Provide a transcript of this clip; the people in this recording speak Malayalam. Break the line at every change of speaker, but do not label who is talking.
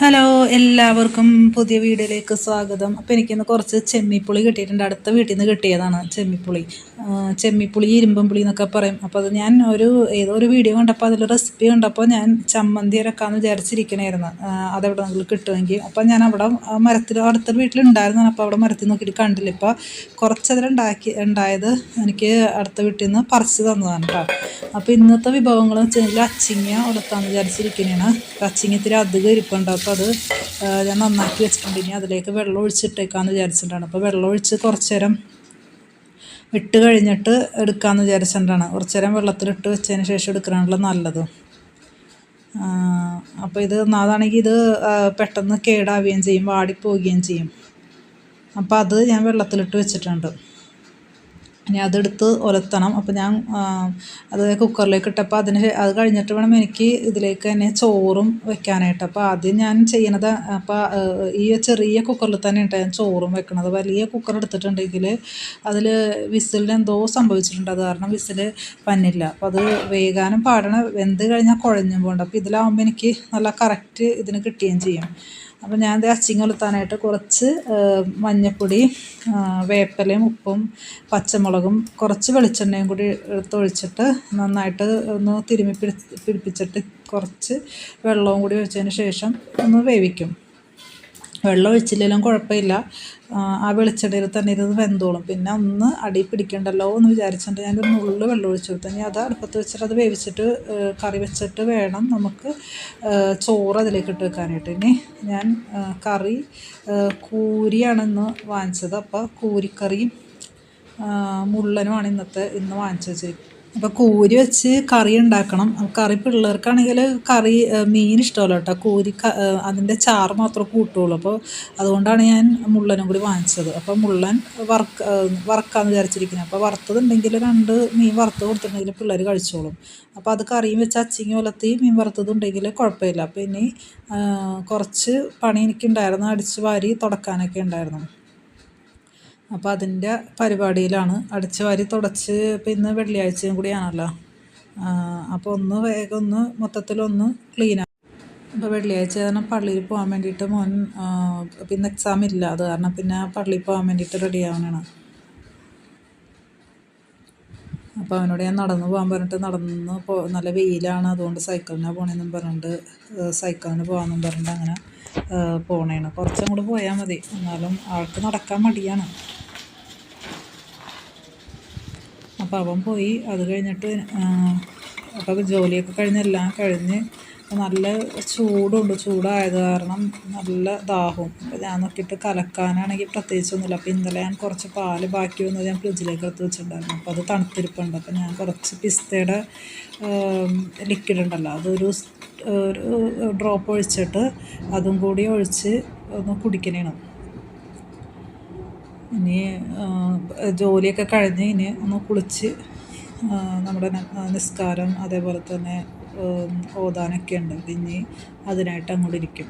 ഹലോ എല്ലാവർക്കും പുതിയ വീഡിയോയിലേക്ക് സ്വാഗതം. അപ്പോൾ എനിക്കിന്ന് കുറച്ച് ചെമ്മിപ്പുളി കിട്ടിയിട്ടുണ്ട്. അടുത്ത വീട്ടിൽ നിന്ന് കിട്ടിയതാണ് ചെമ്മിപ്പുളി ചെമ്മിപ്പുളി ഇരുമ്പം പുളി എന്നൊക്കെ പറയും. അപ്പോൾ അത് ഞാൻ ഒരു ഏതോ ഒരു വീഡിയോ കണ്ടപ്പോൾ അതിൽ റെസിപ്പി കണ്ടപ്പോൾ ഞാൻ ചമ്മന്തി അരക്കാമെന്ന് വിചാരിച്ചിരിക്കണമായിരുന്നു ആ, അതെവിടെ നിങ്ങൾ കിട്ടുമെങ്കിൽ അപ്പോൾ ഞാൻ അവിടെ മരത്തിൽ അടുത്ത വീട്ടിലുണ്ടായിരുന്നു അപ്പോൾ അവിടെ മരത്തിൽ നോക്കിയിട്ട് കണ്ടില്ല. ഇപ്പോൾ കുറച്ചതിലുണ്ടാക്കി ഉണ്ടായത് എനിക്ക് അടുത്ത വീട്ടിൽ നിന്ന് പറിച്ച് തന്നതാണ് കേട്ടോ അപ്പോൾ ഇന്നത്തെ വിഭവങ്ങൾ വെച്ചാൽ അച്ചിങ്ങ ഉലത്താന്ന് വിചാരിച്ചിരിക്കുന്നതാണ് അച്ചിങ്ങ ഇത്തിരി അധികം ഇരിപ്പുണ്ട്. അപ്പോൾ അത് ഞാൻ നന്നാക്കി വെച്ചിട്ടുണ്ട്. ഇനി അതിലേക്ക് വെള്ളം ഒഴിച്ചിട്ടേക്കാന്ന് വിചാരിച്ചിട്ടുണ്ടാണ് അപ്പോൾ വെള്ളം ഒഴിച്ച് കുറച്ച് നേരം ഇട്ട് കഴിഞ്ഞിട്ട് എടുക്കാമെന്ന് വിചാരിച്ചിട്ടാണ്. കുറച്ച് നേരം വെള്ളത്തിലിട്ട് വെച്ചതിന് ശേഷം എടുക്കാനുള്ള നല്ലത്. അപ്പോൾ ഇത് അതാണെങ്കിൽ ഇത് പെട്ടെന്ന് കേടാവുകയും ചെയ്യും വാടിപ്പോവുകയും ചെയ്യും. അപ്പോൾ അത് ഞാൻ വെള്ളത്തിലിട്ട് വെച്ചിട്ടുണ്ട്. ഇനി അതെടുത്ത് ഒലത്തണം. അപ്പോൾ ഞാൻ അത് കുക്കറിലേക്ക് ഇട്ടപ്പോൾ അതിന് അത് കഴിഞ്ഞിട്ട് വേണം എനിക്ക് ഇതിലേക്ക് തന്നെ ചോറും വെക്കാനായിട്ട്. അപ്പോൾ ആദ്യം ഞാൻ ചെയ്യണത് അപ്പോൾ ഈ ചെറിയ കുക്കറിൽ തന്നെ ഉണ്ട് ഞാൻ ചോറും വെക്കണത്. വലിയ കുക്കർ എടുത്തിട്ടുണ്ടെങ്കിൽ അതിൽ വിസിലിന് എന്തോ സംഭവിച്ചിട്ടുണ്ട്. അത് കാരണം വിസിൽ പന്നില്ല അപ്പോൾ അത് വേകാനും പാടണം. വെന്ത് കഴിഞ്ഞാൽ കുഴഞ്ഞും പോകണ്ട. അപ്പോൾ ഇതിലാവുമ്പോൾ എനിക്ക് നല്ല കറക്റ്റ് ഇതിന് കിട്ടുകയും ചെയ്യും. അപ്പോൾ ഞാൻ ഇത് അച്ചിങ്ങ വെളുത്താനായിട്ട് കുറച്ച് മഞ്ഞപ്പൊടി വേപ്പിലയും ഉപ്പും പച്ചമുളകും കുറച്ച് വെളിച്ചെണ്ണയും കൂടി എടുത്തൊഴിച്ചിട്ട് നന്നായിട്ട് ഒന്ന് തിരുമ്മി പിടി പിടിപ്പിച്ചിട്ട് കുറച്ച് വെള്ളവും കൂടി ഒഴിച്ചതിന് ശേഷം ഒന്ന് വേവിക്കും. വെള്ളം ഒഴിച്ചില്ലെങ്കിലും കുഴപ്പമില്ല. ആ, വെളിച്ചെടയിൽ തന്നെ ഇത് വെന്തോളും. പിന്നെ ഒന്ന് അടി പിടിക്കണ്ടല്ലോ എന്ന് വിചാരിച്ചിട്ട് ഞാൻ നുള്ളു വെള്ളം ഒഴിച്ചു കൊടുത്തു. ഇനി അത് അടുപ്പത്ത് വെച്ചിട്ട് അത് വേവിച്ചിട്ട് കറി വെച്ചിട്ട് വേണം നമുക്ക് ചോറ് അതിലേക്ക് ഇട്ട് വെക്കാനായിട്ട്. ഇനി ഞാൻ കറി ഏ, കൂരിയാണ് ഇന്ന് വാങ്ങിച്ചത്. അപ്പോൾ കൂരിക്കറിയും മുള്ളനുമാണ് ഇന്നത്തെ ഇന്ന് വാങ്ങിച്ചു വെച്ചത്. അപ്പോൾ കൂരി വെച്ച് കറി ഉണ്ടാക്കണം. കറി പിള്ളേർക്കാണെങ്കിൽ കറി മീൻ ഇഷ്ടമല്ല കേട്ടോ കൂരി അതിന്റെ ചാറ് മാത്രമേ കൂട്ടുള്ളൂ. അപ്പോൾ അതുകൊണ്ടാണ് ഞാൻ മുള്ളനും കൂടി വാങ്ങിച്ചത്. അപ്പോൾ മുള്ളൻ വറക്ക വറുക്കാന്ന് വിചാരിച്ചിരിക്കുന്നത് അപ്പോൾ വറുത്തതുണ്ടെങ്കിൽ രണ്ട് മീൻ വറുത്ത് കൊടുത്തിട്ടുണ്ടെങ്കിൽ പിള്ളേർ കഴിച്ചോളും. അപ്പോൾ അത് കറിയും വെച്ച് അച്ചിങ്ങി ഒലത്തി മീൻ വറുത്തതുണ്ടെങ്കിൽ കുഴപ്പമില്ല. അപ്പോൾ ഇനി കുറച്ച് പണി എനിക്കുണ്ടായിരുന്നു. അടിച്ച് വാരി തുടക്കാനൊക്കെ ഉണ്ടായിരുന്നു. അപ്പോൾ അതിന്റെ പരിപാടിയിലാണ്. അടിച്ച് വാരി തുടച്ച് ഇപ്പം ഇന്ന് വെള്ളിയാഴ്ചയും കൂടിയാണല്ലോ. അപ്പോൾ ഒന്ന് വേഗം ഒന്ന് മൊത്തത്തിലൊന്ന് ക്ലീൻ ഇപ്പോൾ വെള്ളിയാഴ്ച കാരണം പള്ളിയിൽ പോകാൻ വേണ്ടിയിട്ട് മോൻ പിന്നെ എക്സാം ഇല്ല. അത് കാരണം പിന്നെ പള്ളിയിൽ പോകാൻ വേണ്ടിയിട്ട് റെഡി ആവണതാണ് അപ്പോൾ അവനോട് ഞാൻ നടന്നു പോകാൻ പറഞ്ഞിട്ട് നടന്ന് പോ നല്ല വെയിലാണ്. അതുകൊണ്ട് സൈക്കിളിനാണ് പോകണമെന്നും പറഞ്ഞിട്ട് സൈക്കിളിന് പോകാമെന്നും പറഞ്ഞിട്ട് അങ്ങനെ പോണേണ്. കുറച്ചും കൂടെ പോയാൽ മതി. എന്നാലും ആൾക്ക് നടക്കാൻ മടിയാണ്. അപ്പോൾ അവൻ പോയി. അത് കഴിഞ്ഞിട്ട് അപ്പോൾ ജോലിയൊക്കെ കഴിഞ്ഞ് എല്ലാം കഴിഞ്ഞ് നല്ല ചൂടുണ്ട്. ചൂടായത് കാരണം നല്ല ദാഹവും. അപ്പോൾ ഞാൻ നോക്കിയിട്ട് കലക്കാനാണെങ്കിൽ പ്രത്യേകിച്ചൊന്നുമില്ല. അപ്പോൾ ഇന്നലെ ഞാൻ കുറച്ച് പാൽ ബാക്കി വന്നത് ഞാൻ ഫ്രിഡ്ജിലേക്ക് എടുത്ത് വെച്ചിട്ടുണ്ടായിരുന്നു. അപ്പോൾ അത് തണുത്തിരിപ്പുണ്ട്. അപ്പോൾ ഞാൻ കുറച്ച് പിസ്തയുടെ ലിക്വിഡ് ഉണ്ടല്ലോ അതൊരു ഒരു ഡ്രോപ്പ് ഒഴിച്ചിട്ട് അതും കൂടി ഒഴിച്ച് ഒന്ന് കുടിക്കണേണ് ഇനി ജോലിയൊക്കെ കഴിഞ്ഞ് ഇനി ഒന്ന് കുളിച്ച് നമ്മുടെ നിസ്കാരം അതേപോലെ തന്നെ ഓതാനൊക്കെ ഉണ്ട്. ഇനി അതിനായിട്ട് അങ്ങോട്ട് ഇരിക്കും.